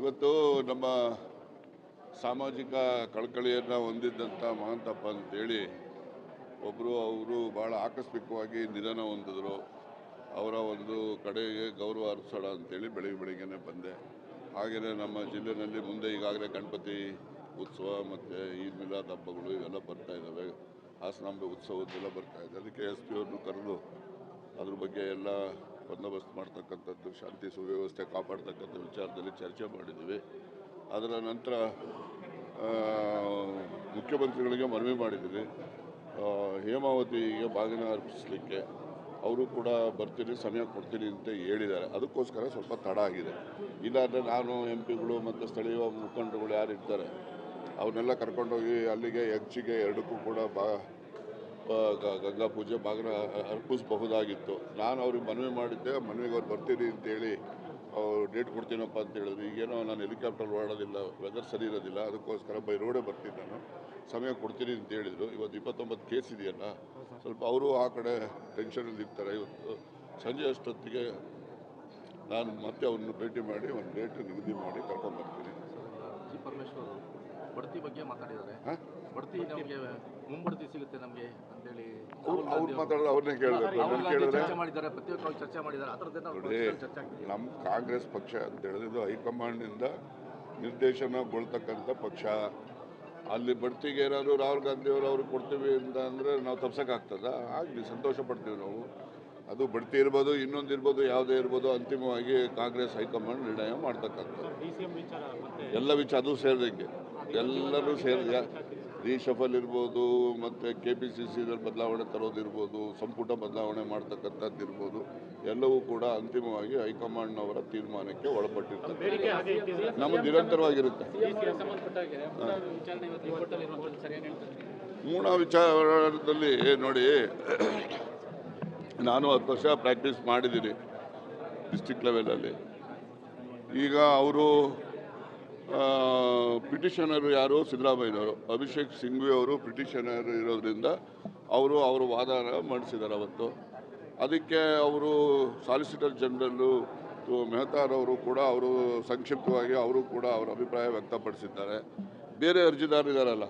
ಇವತ್ತು ನಮ್ಮ ಸಾಮಾಜಿಕ ಕಳಕಳಿಯನ್ನು ಹೊಂದಿದ್ದಂಥ ಮಹಾಂತಪ್ಪ ಅಂತೇಳಿ ಒಬ್ಬರು ಅವರು ಭಾಳ ಆಕಸ್ಮಿಕವಾಗಿ ನಿಧನ ಹೊಂದಿದ್ರು. ಅವರ ಒಂದು ಕಡೆಗೆ ಗೌರವ ಅರ್ಸೋಣ ಅಂತೇಳಿ ಬೆಳಿಗ್ಗೆ ಬೆಳಿಗ್ಗೆನೆ ಬಂದೆ. ಹಾಗೆಯೇ ನಮ್ಮ ಜಿಲ್ಲೆಯಲ್ಲಿ ಮುಂದೆ ಈಗಾಗಲೇ ಗಣಪತಿ ಉತ್ಸವ ಮತ್ತು ಈದ್ ಮಿಲಾದ್ ಹಬ್ಬಗಳು ಇವೆಲ್ಲ ಬರ್ತಾ ಇದ್ದಾವೆ ಹಾಸನಾಂಬೆ ಉತ್ಸವದ್ದೆಲ್ಲ ಬರ್ತಾ ಇದೆ. ಅದಕ್ಕೆ ಎಸ್ ಪಿ ಅವ್ರನ್ನು ಕರೆದು ಅದ್ರ ಬಗ್ಗೆ ಎಲ್ಲ ಬಂದೋಬಸ್ತ್ ಮಾಡ್ತಕ್ಕಂಥದ್ದು, ಶಾಂತಿ ಸುವ್ಯವಸ್ಥೆ ಕಾಪಾಡ್ತಕ್ಕಂಥ ವಿಚಾರದಲ್ಲಿ ಚರ್ಚೆ ಮಾಡಿದ್ದೀವಿ ಅದರ ನಂತರ ಮುಖ್ಯಮಂತ್ರಿಗಳಿಗೆ ಮನವಿ ಮಾಡಿದ್ದೀವಿ ಹೇಮಾವತಿಗೆ ಬಾಗಿನ ಅರ್ಪಿಸಲಿಕ್ಕೆ. ಅವರು ಕೂಡ ಬರ್ತೀನಿ, ಸಮಯ ಕೊಡ್ತೀನಿ ಅಂತ ಹೇಳಿದ್ದಾರೆ. ಅದಕ್ಕೋಸ್ಕರ ಸ್ವಲ್ಪ ತಡ ಆಗಿದೆ. ಇಲ್ಲಾಂದರೆ ನಾನು, ಎಂ ಪಿಗಳು ಮತ್ತು ಸ್ಥಳೀಯ ಮುಖಂಡರುಗಳು ಯಾರು ಇರ್ತಾರೆ ಅವನ್ನೆಲ್ಲ ಕರ್ಕೊಂಡೋಗಿ ಅಲ್ಲಿಗೆ ಹೆಚ್ಚಿಗೆ ಎರಡಕ್ಕೂ ಕೂಡ ಬಾ ಗಂಗಾ ಪೂಜೆ ಭಾಗನ ಅರ್ಪಿಸಬಹುದಾಗಿತ್ತು. ನಾನು ಅವ್ರಿಗೆ ಮನವಿ ಮಾಡಿದ್ದೆ, ಮನವಿಗೆ ಅವ್ರು ಬರ್ತೀರಿ ಅಂತೇಳಿ ಅವ್ರು ಡೇಟ್ ಕೊಡ್ತೀನಪ್ಪ ಅಂತ ಹೇಳಿದ್ರು. ಈಗೇನೋ ನಾನು ಹೆಲಿಕಾಪ್ಟರ್ ಓಡೋದಿಲ್ಲ ವೆದರ್ ಸರಿ ಇರೋದಿಲ್ಲ, ಅದಕ್ಕೋಸ್ಕರ ಬೈ ರೋಡೇ ಬರ್ತೀನಿ ನಾನು. ಸಮಯ ಕೊಡ್ತೀನಿ ಅಂತ ಹೇಳಿದರು. ಇವತ್ತು ಇಪ್ಪತ್ತೊಂಬತ್ತು ಕೇಸ್ ಇದೆಯಲ್ಲ, ಸ್ವಲ್ಪ ಅವರು ಆ ಕಡೆ ಟೆನ್ಷನಲ್ಲಿ ಇರ್ತಾರೆ. ಇವತ್ತು ಸಂಜೆ ಅಷ್ಟೊತ್ತಿಗೆ ನಾನು ಮತ್ತೆ ಅವ್ರನ್ನ ಭೇಟಿ ಮಾಡಿ, ಒಂದು ಡೇಟ್ ನಿಗದಿ ಮಾಡಿ ಕರ್ಕೊಂಡ್ಬರ್ತೀನಿ ಬಡ್ತಿ ಬಗ್ಗೆ ಮಾತಾಡಿದ್ದಾರೆ. ಬಡ್ತಿ ನಮಗೆ ಮುಂಬಡ್ತಿ ಸಿಗುತ್ತೆ ನಮಗೆ ಅಂತೇಳಿ ಅವ್ರು ಮಾತಾಡೋದು ಅವ್ರನ್ನೇ ಕೇಳಬೇಕು ನಾನು ಕೇಳಿದ್ರೆ ಚರ್ಚೆ ಮಾಡಿದ್ದಾರೆ ಪ್ರತಿಯೊಬ್ಬರು ಚರ್ಚೆ ಮಾಡಿದ್ದಾರೆ. ಆ ಥರದ್ದೇನೋ ಚರ್ಚೆ ನಮ್ಮ ಕಾಂಗ್ರೆಸ್ ಪಕ್ಷ ಅಂತ ಹೇಳಿದ್ರೆ ಹೈಕಮಾಂಡ್ನಿಂದ ನಿರ್ದೇಶನಗೊಳ್ತಕ್ಕಂಥ ಪಕ್ಷ. ಅಲ್ಲಿ ಬಡ್ತಿಗೆ ಏನಾದರೂ ರಾಹುಲ್ ಗಾಂಧಿ ಅವರು ಅವ್ರಿಗೆ ಕೊಡ್ತೀವಿ ಅಂತ ಅಂದರೆ ನಾವು ತಪ್ಸೋಕ್ಕಾಗ್ತದ? ಆಗಲಿ ಸಂತೋಷ ಪಡ್ತೀವಿ ನಾವು. ಅದು ಬಡ್ತಿ ಇರ್ಬೋದು ಇನ್ನೊಂದು ಇರ್ಬೋದು ಯಾವುದೇ ಇರ್ಬೋದು ಅಂತಿಮವಾಗಿ ಕಾಂಗ್ರೆಸ್ ಹೈಕಮಾಂಡ್ ನಿರ್ಣಯ ಮಾಡ್ತಕ್ಕಂಥದ್ದು. ಎಲ್ಲ ವಿಚಾರ ಅದು ಸೇರಿದಂಗೆ. ಎಲ್ಲರೂ ಸೇರಿದ ರೀಶಫಲ್ ಇರ್ಬೋದು, ಮತ್ತು ಕೆ ಪಿ ಸಿ ಸಿದಲ್ಲಿ ಬದಲಾವಣೆ ತರೋದಿರ್ಬೋದು, ಸಂಪುಟ ಬದಲಾವಣೆ ಮಾಡ್ತಕ್ಕಂಥದ್ದು ಇರ್ಬೋದು, ಎಲ್ಲವೂ ಕೂಡ ಅಂತಿಮವಾಗಿ ಹೈಕಮಾಂಡ್ನವರ ತೀರ್ಮಾನಕ್ಕೆ ಒಳಪಟ್ಟಿರ್ತದೆ. ನಮ್ಮ ನಿರಂತರವಾಗಿರುತ್ತೆ. ಮೂಲ ವಿಚಾರದಲ್ಲಿ ನೋಡಿ, ನಾನು ಹತ್ತು ವರ್ಷ ಪ್ರಾಕ್ಟೀಸ್ ಮಾಡಿದ್ದೀನಿ ಡಿಸ್ಟಿಕ್ ಲೆವೆಲಲ್ಲಿ ಈಗ ಅವರು ಪಿಟಿಷನರ್ ಯಾರು? ಸಿದ್ದರಾಮಯ್ಯನವರು. ಅಭಿಷೇಕ್ ಸಿಂಘ್ವಿ ಅವರು ಪಿಟಿಷನರ್ ಇರೋದ್ರಿಂದ ಅವರು ಅವರು ವಾದನ ಮಂಡಿಸಿದ್ದಾರೆ ಅವತ್ತು. ಅದಕ್ಕೆ ಅವರು ಸಾಲಿಸಿಟರ್ ಜನರಲ್ಲು ಮೆಹತಾರವರು ಕೂಡ ಅವರು ಸಂಕ್ಷಿಪ್ತವಾಗಿ ಅವರು ಕೂಡ ಅವರ ಅಭಿಪ್ರಾಯ ವ್ಯಕ್ತಪಡಿಸಿದ್ದಾರೆ. ಬೇರೆ ಅರ್ಜಿದಾರರಿದ್ದಾರಲ್ಲ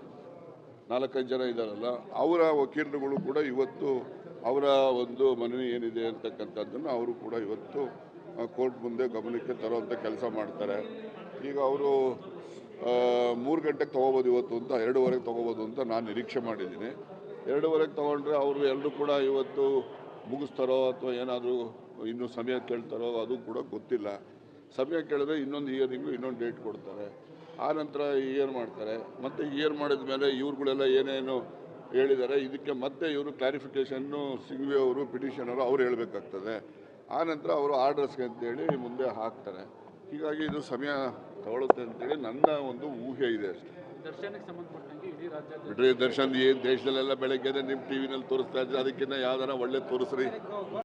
ನಾಲ್ಕೈದು ಜನ ಇದ್ದಾರಲ್ಲ, ಅವರ ವಕೀಲರುಗಳು ಕೂಡ ಇವತ್ತು ಅವರ ಒಂದು ಮನವಿ ಏನಿದೆ ಅಂತಕ್ಕಂಥದ್ದನ್ನು ಅವರು ಕೂಡ ಇವತ್ತು ಕೋರ್ಟ್ ಮುಂದೆ ಗಮನಕ್ಕೆ ತರುವಂಥ ಕೆಲಸ ಮಾಡ್ತಾರೆ. ಈಗ ಅವರು ಮೂರು ಗಂಟೆಗೆ ತೊಗೋಬೋದು ಇವತ್ತು ಅಂತ, ಎರಡೂವರೆಗೆ ತೊಗೋಬೋದು ಅಂತ ನಾನು ನಿರೀಕ್ಷೆ ಮಾಡಿದ್ದೀನಿ. ಎರಡೂವರೆಗೆ ತೊಗೊಂಡ್ರೆ ಅವರು ಎಲ್ಲರೂ ಕೂಡ ಇವತ್ತು ಮುಗಿಸ್ತಾರೋ ಅಥವಾ ಏನಾದರೂ ಇನ್ನೂ ಸಮಯ ಕೇಳ್ತಾರೋ ಅದು ಕೂಡ ಗೊತ್ತಿಲ್ಲ. ಸಮಯ ಕೇಳಿದ್ರೆ ಇನ್ನೊಂದು ಇಯರಿಂಗು ಇನ್ನೊಂದು ಡೇಟ್ ಕೊಡ್ತಾರೆ. ಆ ನಂತರ ಇಯರ್ ಮಾಡ್ತಾರೆ. ಮತ್ತು ಇಯರ್ ಮಾಡಿದ ಮೇಲೆ ಇವ್ರುಗಳೆಲ್ಲ ಏನೇನು ಹೇಳಿದ್ದಾರೆ. ಇದಕ್ಕೆ ಮತ್ತೆ ಇವರು ಕ್ಲಾರಿಫಿಕೇಷನ್ನು ಸಿಂಘ್ವಿ ಅವರು ಪಿಟಿಷನರು ಅವ್ರು ಹೇಳಬೇಕಾಗ್ತದೆ. ಆ ನಂತರ ಅವರು ಆರ್ಡರ್ಸ್ಗೆ ಅಂತೇಳಿ ಮುಂದೆ ಹಾಕ್ತಾರೆ. ಹೀಗಾಗಿ ಇದು ಸಮಯ ತಗೊಳುತ್ತೆ ಅಂತೇಳಿ ನನ್ನ ಒಂದು ಊಹೆ ಇದೆ ಅಷ್ಟೇ. ಬಿಡ್ರಿ ದರ್ಶನ್ ಏನು ದೇಶದಲ್ಲೆಲ್ಲ ಬೆಳಗ್ಗೆನೆ ನಿಮ್ಮ ಟಿ ವಿನಲ್ಲಿ ತೋರಿಸ್ತಾ ಇದ್ರೆ ಅದಕ್ಕಿಂತ ಯಾವ್ದಾರ ಒಳ್ಳೆ ತೋರಿಸ್ರಿ.